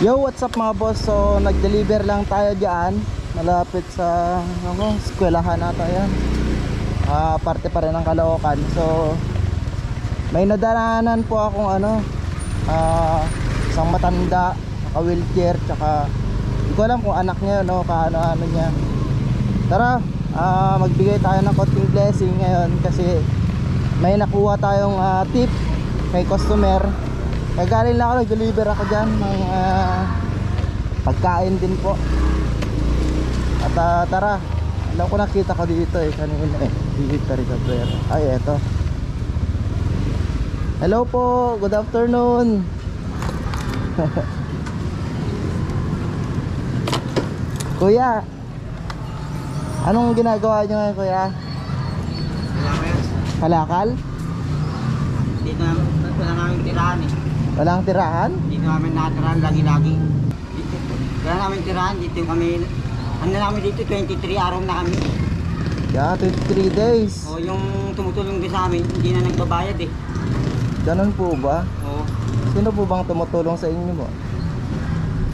Yo, what's up mga boss? So, nag-deliver lang tayo dyan. Malapit sa, ano, eskwelahan nata yan. Ah, parte pa rin ng Caloocan. So, may nadaanan po akong ano, ah, isang matanda, naka-wheelchair, tsaka, hindi ko alam kung anak niya, no, kaano-ano niya. Tara, ah, magbigay tayo ng konting blessing ngayon kasi may nakuha tayong ah, tip kay customer Kagaling lang ako, nag-deliver ako dyan ng ah, pagkain din po. At ah, tara, alam ko nakita ko dito eh, kanina eh. Dito rin pero Ay, eto. Hello po, good afternoon. kuya, anong ginagawa nyo ngayon kuya? Yan. Kalakal? Dito na, wala namin tirahan eh. Walang tirahan? Dito namin nakatirahan lagi-lagi. Dito, wala namin tirahan. Dito kami, ano na namin dito, 23 araw na kami. Yeah, 23 days. O yung tumutulong din sa amin, hindi na nagbabayad eh. Ganun po ba? O, Sino po bang tumutulong sa inyo mo?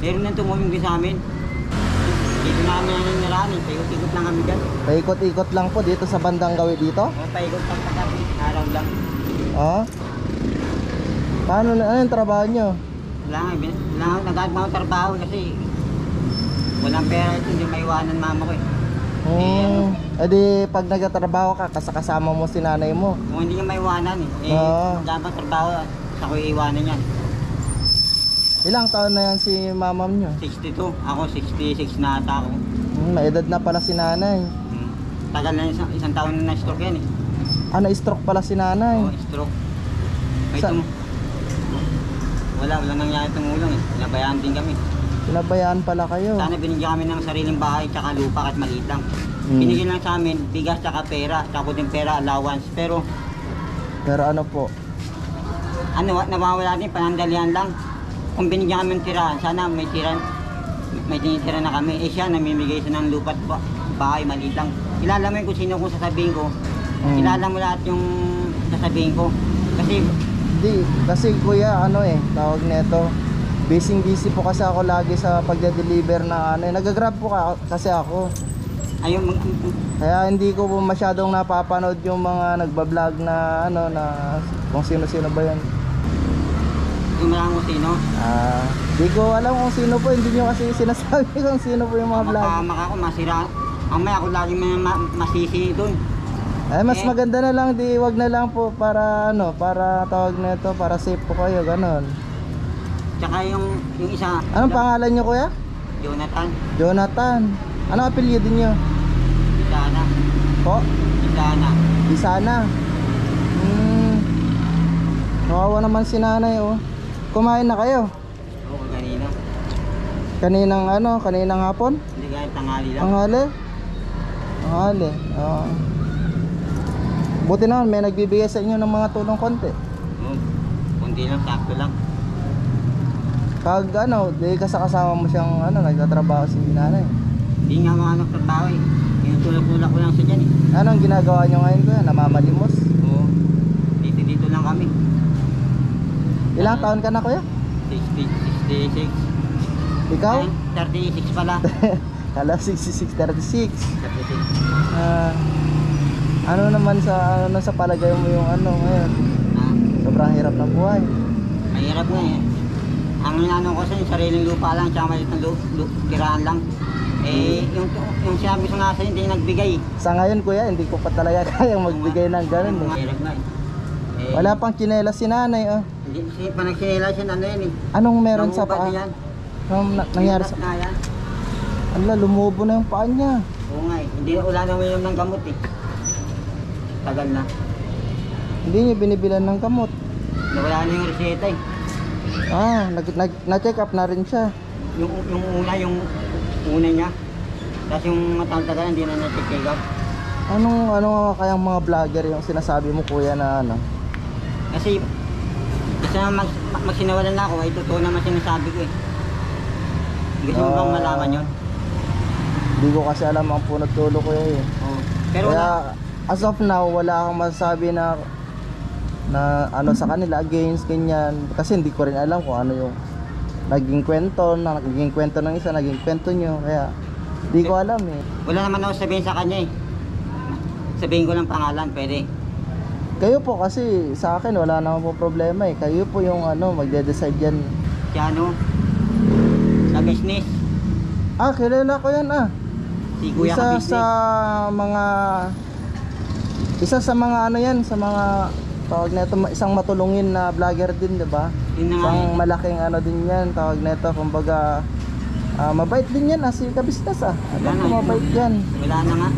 meron nang tumulong din sa amin. Dito namin ang nirahan eh. Paikot-ikot lang kami dyan. Paikot-ikot lang po dito sa bandang gawi dito? O, paikot lang pa kami. Araw lang. Ah? Paano na ano yung trabaho nyo? Wala nga, wala nga, nagagawa ko trabaho kasi walang pera ito, hindi maiwanan mama ko eh. Hmm. Eh di pag nagtatrabaho ka, kasakasama mo si nanay mo. Kung hindi niya maiwanan eh, eh, Oo. dapat trabaho, sa ko iiwanan yan. Ilang taon na yan si mamam nyo? 62, ako 66 na ata ako. Hmm, may edad na pala si nanay. Hmm. Tagal na isang, isang taon na na-stroke yan eh. Ah, na-stroke pala si nanay. Oo, stroke. May Sa- tum... Wala, wala nangyari tumulong eh. Nabayaan din kami. Pinabayaan pala kayo. Sana binigyan kami ng sariling bahay tsaka lupa kahit maliit lang. Hmm. Binigyan lang sa amin, bigas tsaka pera, tsaka din pera, allowance. Pero Pero ano po? ano, nawawala din, panandalian lang. Kung binigyan kami ng tirahan, sana may tirahan, may tinitira na kami. Eh siya, namimigay siya ng lupa at ba- bahay, maliit lang. Kilala mo yun kung sino kung sasabihin ko. Hmm. Kilala mo lahat yung sasabihin ko. Kasi, Di, kasi kuya, ano eh, tawag nito. Busy busy po kasi ako lagi sa pagde-deliver na ano, eh. nagagrab po ka, kasi ako. ayun, mag, Kaya hindi ko po masyadong napapanood yung mga nagbablog na ano na kung sino-sino ba yan. yung mga kung sino, Ah, di ko alam kung sino po, hindi nyo kasi sinasabi kung sino po yung mga vlog. makamak ako, masira. Mamaya ako lagi may ma- masisi doon. Eh mas maganda na lang di wag na lang po para ano, para tawag nito, para safe po kayo, ganon. Tsaka yung, yung isa, Anong pangalan nyo kuya? Jonathan, Jonathan. Ano apelyido nyo? Isana, Po? Isana. Di sana. Hmm. Kawawa naman si nanay oh. Kumain na kayo? Oo, kanina. Kaninang ano, kaninang hapon? Hindi kahit tangali lang. Tanghali? Tanghali. Oo. Buti naman may nagbibigay sa inyo ng mga tulong konti. Oo, kunti lang, sakto lang. Pag ano, di kasama mo siyang ano, nagtatrabaho si nanay. Hindi nga mga anak trabaho eh. Tinutulak-tulak ko lang siya dyan eh. Anong ginagawa nyo ngayon kuya? Namamalimos? Oo. Dito dito lang kami. Ilang taon ka na kuya? 60, 66. Ikaw? Ay, 36 pala. Kala 66, 36. 36. Ah, ano naman sa ano sa palagay mo yung ano ngayon? Ah, Sobrang hirap ng buhay. mahirap nga eh. Ang ano ko sa sariling lupa lang, tsaka maliit na lu, lu, tiraan lang. Eh, yung, yung sinabi ko nga sa hindi nagbigay. Sa ngayon kuya, hindi ko pa talaga kayang magbigay ng ganun eh. Mahirap nga eh. Eh, Wala pang tsinelas si nanay oh. Hindi, si, panagsinila siya, ano yan eh. Anong meron sa paa? na yan. Anong na- nangyari sa... Yan. Ala, lumubo na yung paa niya. Oo nga eh. Hindi, wala na uminom ng gamot eh. Tagal na. Hindi niya binibilan ng gamot. Nawala na yung reseta eh. Ah, nag, nag, na-check up na rin siya. Yung, yung una, yung una niya. Tapos yung matatagal, hindi na na-check up. Anong ano kayang mga vlogger yung sinasabi mo kuya na ano? Kasi, na mag, mag, magsinawalan na ako, ay totoo naman sinasabi ko eh. Gusto mo bang Ah. malaman yun? Hindi ko kasi alam ang punot tulo kuya eh. Oo. Pero Kaya wala, as of now, wala akong masasabi na na ano sa kanila against ganyan kasi hindi ko rin alam kung ano yung naging kwento, na naging kwento ng isa, naging kwento nyo. Kaya, di ko alam eh. Wala naman ako sabihin sa kanya eh. Sabihin ko lang pangalan, pwede. Kayo po kasi sa akin wala naman po problema eh. Kayo po yung ano, magde-decide yan. Si ano, sa business, Ah, kilala ko yan ah. si Kuya isa ka business. sa mga isa sa mga ano yan, sa mga tawag na ito, isang matulungin na vlogger din, 'di ba? Isang malaking ano din yan, tawag na ito, kumbaga ah, mabait din yan ah, si kabisnes ah. Alam Wala ko na, mabait yan. Wala na nga.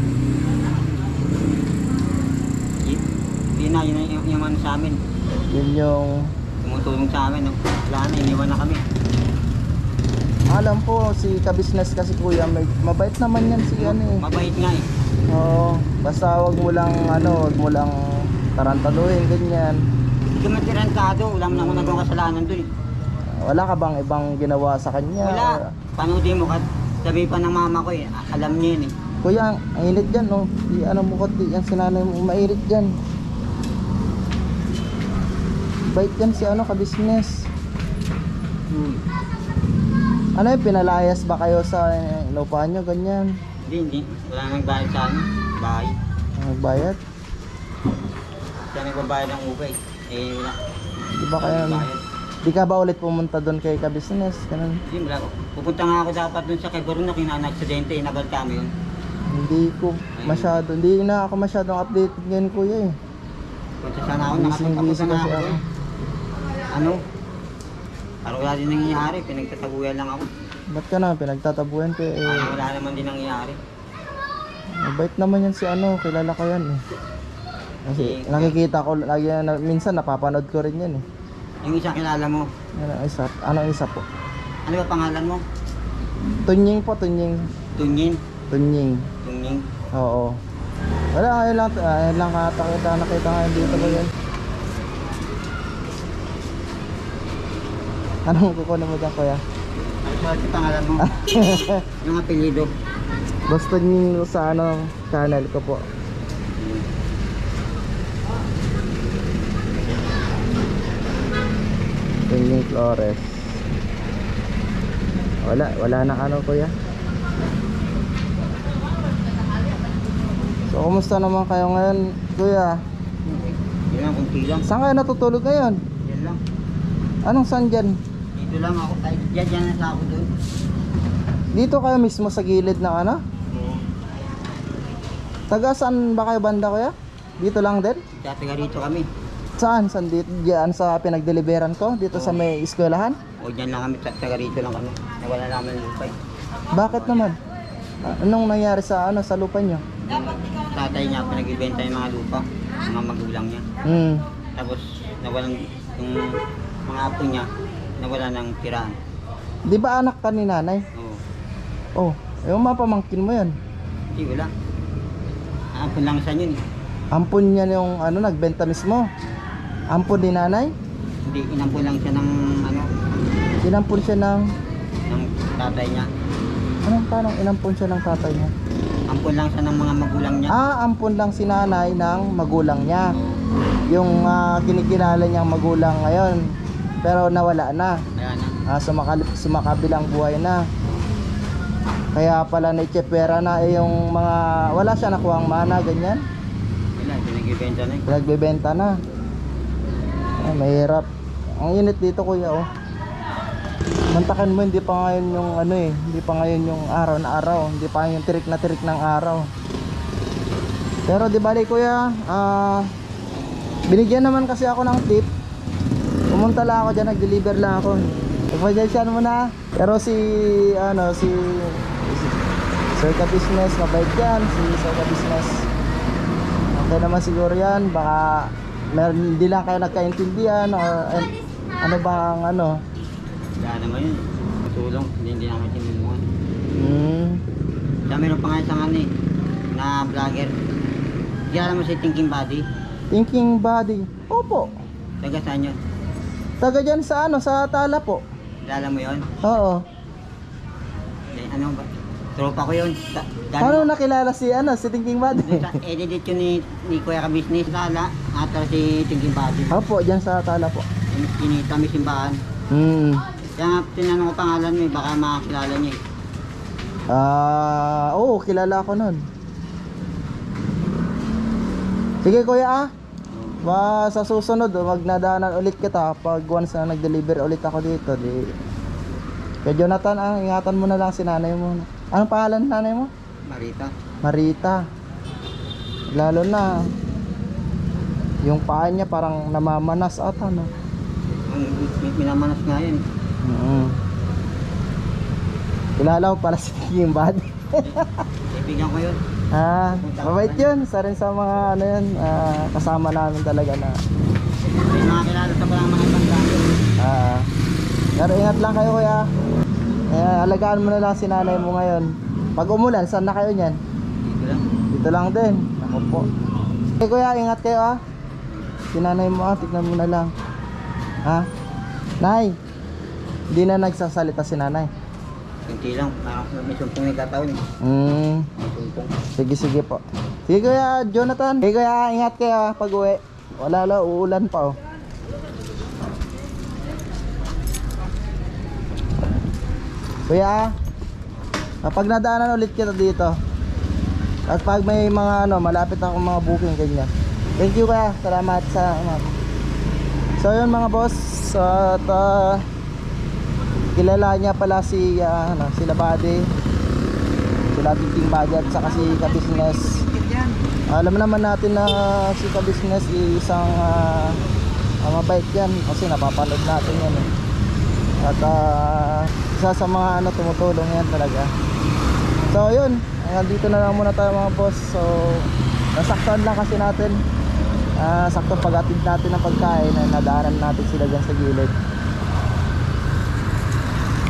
Yun na, yun na yung, yung ano sa amin. Yun yung Tumutulong sa amin. No? Wala na, iniwan na kami. alam po si kabisnes kasi kuya, may, mabait naman yan si ano eh. Mabait nga eh. Oo, basta wag mo lang ano, wag mo lang tarantaduhin ganyan. Hindi ka matirantado. Wala mo na ako nagawang kasalanan doon. eh. Wala ka bang ibang ginawa sa kanya? Wala. Panoodin mo ka. Sabi pa ng mama ko eh. Alam niya yun eh. Kuya, ang init dyan, no? Di, ano mo di, yan sinanay mo, mainit dyan. Bait yan si ano, ka-business. Hmm. Ano yung pinalayas ba kayo sa eh, inupahan nyo, ganyan? Hindi, hindi. Wala nang bayad sa ano. Bahay. Nagbayad? Siya nagbabayad ng ubay. Eh, wala. Di ba kayo, Bayad. di ka ba ulit pumunta doon kay ka-business? Ganun. Hindi, wala ko. Pupunta nga ako dapat dun sa Quezon na kinana-aksidente. Eh, nagal kami yun. Hindi ko masyado, hindi na ako masyadong updated ngayon kuya eh. Punta sana ako. Busy, Nakapunta busy na kasi ako. ako. eh. Ano? Parang wala din nangyayari. Pinagtataguyan lang ako. Ba't ka na pinagtatabuhan ko eh? Parang wala naman din nangyayari. Mabait naman yan si ano, kilala ko yan eh. Kasi Si- nakikita ko lagi na, minsan napapanood ko rin yan eh. Yung isang kilala mo. Ano isa? Ano isa po? Ano ba pangalan mo? Tunying po, tunying. Tunyin. Tunying. Tunyin. Oo. Wala, ayun lang, ayun lang kata kita, nakita nga dito ba yan? Anong kukunin mo dyan kuya? Ba si pangalan mo? yung apelido. Basta yung sa ano, channel ko po. Tunying Flores. Wala, wala na ano kuya. So, kumusta naman kayo ngayon, kuya? Yun lang, kunti lang. Saan kayo natutulog ngayon? Yan lang. Anong saan dyan? Dito lang ako. Dyan na sa ako doon. Dito kayo mismo sa gilid ng ano? Oo. Taga saan ba kayo banda kuya? Dito lang din? Tataga rito kami. Saan? Saan dito? Diyan sa pinagdeliveran ko? Dito sa may eskwelahan? O dyan lang kami. Tataga rito lang kami. Nawala namin ng lupay. Bakit naman? Ah, Anong nangyari sa ano sa lupa nyo? Yung tatay niya, pinagbibenta yung mga lupa. Mga magulang niya. Hmm. Tapos, nawalan yung mga apo niya, nawala ng tirahan. Di ba anak ka ni nanay? Oo. Oh, yung mga pamangkin mo yan. Hindi, wala. Apo lang sa yun. eh. Ampun niya yung ano, nagbenta mismo. Ampun ni nanay? Hindi, inampun lang siya ng, ano, Inampun siya ng... ng tatay niya. Anong parang inampun siya ng tatay niya? Ampun lang siya ng mga magulang niya. Ah, ampun lang si nanay ng magulang niya. Yung ah, kinikilala niyang magulang ngayon. Pero nawala na. Kaya na. Ah, sumakal sumakabilang buhay na. Kaya pala na pera na eh, yung mga wala siya nakuhang mana ganyan. Wala, pinagbibenta na eh. Nagbebenta na. Ay, mahirap. Ang init dito kuya oh. Mantakan mo hindi pa ngayon yung ano eh, hindi pa ngayon yung araw na araw, hindi pa yung tirik na tirik ng araw. Pero di bali kuya, ah binigyan naman kasi ako ng tip. Pumunta lang ako diyan, nag-deliver lang ako. Ipagdensyahan mo na. Pero si ano si, si Sir Ka Business, mabait yan si Sir Ka Business. Okay naman siguro yan, baka meron hindi lang kayo nagkaintindihan or eh, ano ba ang ano. Wala naman yun. Matulong, hindi, hindi namin tinulungan. Hmm. Kaya meron pa nga isang ano eh, na vlogger. Kaya mo si Thinking Body. Thinking body. Opo. Taga saan yun? Taga dyan sa ano, sa tala po. Kilala mo yun? Oo. Eh, ano ba? Tropa ko yun. Ta- Paano nakilala si ano, si Thinking body? Sa edit yun ni, ni Kuya ka business lala. Atar si Thinking Body. Opo, dyan sa tala po. Kinita may simbahan. Hmm. Kaya nga tinanong ko pangalan mo, eh, baka makakilala niya eh. Ah, oo, kilala ko nun. Sige kuya ah. Ba, sa susunod, oh, magnadaanan ulit kita pag once na nag-deliver ulit ako dito. Di... Kaya Jonathan, ah, ingatan mo na lang si nanay mo. Anong pangalan ng nanay mo? Marita. Marita. Lalo na, yung paa niya parang namamanas ata, no? Ang min- minamanas nga yun. Mm. Kilala ko pala si King Bad. Kaibigan ko yun. Ah, mabait yun. Isa rin sa mga ano yun, ah, kasama namin talaga na. May makakilala sa parang mga ibang dami. Ah, pero ingat lang kayo kuya. Eh, alagaan mo na lang si nanay mo ngayon. Pag umulan, saan na kayo niyan? Dito lang. Dito lang din. Ako po. Eh kuya, ingat kayo ah. Si nanay mo ah, tignan mo na lang. Ha? Nay, hindi na nagsasalita si nanay. Kunti lang. Parang may sumpong may katawan eh. Hmm, May sumpong. sige sige po. Sige kuya, Jonathan. Sige kuya, ingat kayo pag uwi. Wala la, uulan pa oh. Kuya, kapag nadaanan ulit kita dito, at pag may mga ano, malapit akong mga booking ganyan. Thank you kuya, salamat sa ano. So yun mga boss, at ah, kilala niya pala si ah, ano, si Labade, sila Titing Budget, saka si Ka-Business. Alam naman natin na si Ka-Business isang ah, ah, mabait yan kasi napapanood natin yan eh. At ah, isa sa mga ano tumutulong yan talaga. So yun, dito na lang muna tayo mga boss. So nasaktan lang kasi natin. Ah, sakto pag-atid natin ng pagkain na nadaanan natin sila dyan sa gilid.